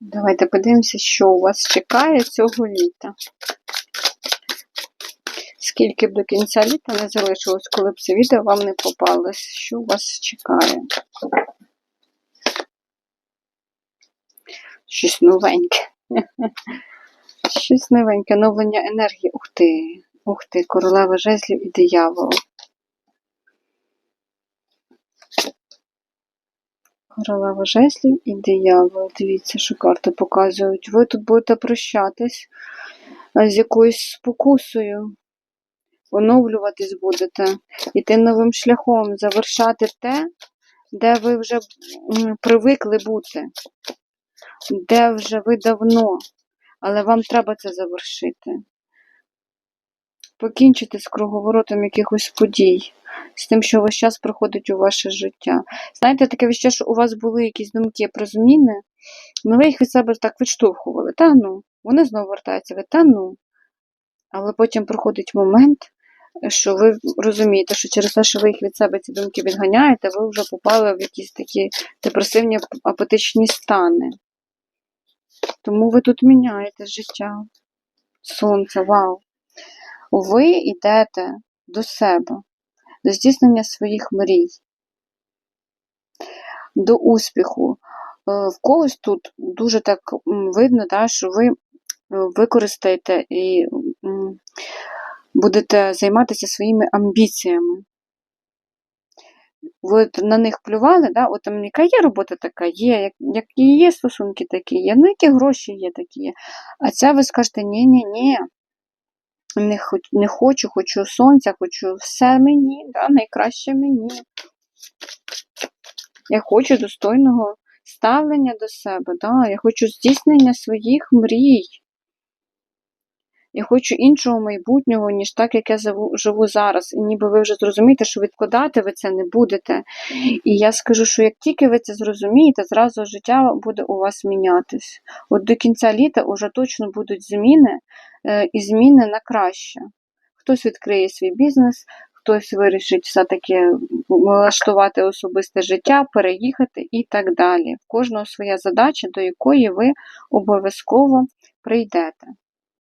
Давайте подивимося, що у вас чекає цього літа. Скільки б до кінця літа не залишилось, коли б це відео вам не попалось, що у вас чекає? Щось новеньке. Щось новеньке, оновлення енергії. Ух ти, ух ти, королева жезлів і диявол. Королева жезлів і диявол. Дивіться, що карти показують. Ви тут будете прощатись з якоюсь спокусою. Оновлюватись будете, йти новим шляхом, завершати те, де ви вже привикли бути, де вже ви давно, але вам треба це завершити. Покінчити з круговоротом якихось подій, з тим, що весь час проходить у ваше життя. Знаєте, таке відчуття, що у вас були якісь думки про зміни, але ви їх від себе так відштовхували. Та ну, вони знову вертаються, ви та ну. Але потім проходить момент, що ви розумієте, що через те, що ви їх від себе ці думки відганяєте, ви вже попали в якісь такі депресивні апатичні стани. Тому ви тут міняєте життя. Сонце, вау. Ви йдете до себе, до здійснення своїх мрій, до успіху. Е, В когось тут дуже так видно, да, що ви е, використаєте і будете займатися своїми амбіціями. Ви на них плювали, да? от там яка є робота така, є, як, які є стосунки такі є, ну які гроші є такі. А ця ви скажете, ні-ні-ні, не, хоч, не хочу, хочу сонця, хочу все мені, да? найкраще мені. Я хочу достойного ставлення до себе, да? я хочу здійснення своїх мрій. Я хочу іншого майбутнього, ніж так, як я живу, зараз. І ніби ви вже зрозумієте, що відкладати ви це не будете. І я скажу, що як тільки ви це зрозумієте, зразу життя буде у вас мінятись. От до кінця літа вже точно будуть зміни е, і зміни на краще. Хтось відкриє свій бізнес, хтось вирішить все-таки влаштувати особисте життя, переїхати і так далі. В кожного своя задача, до якої ви обов'язково прийдете.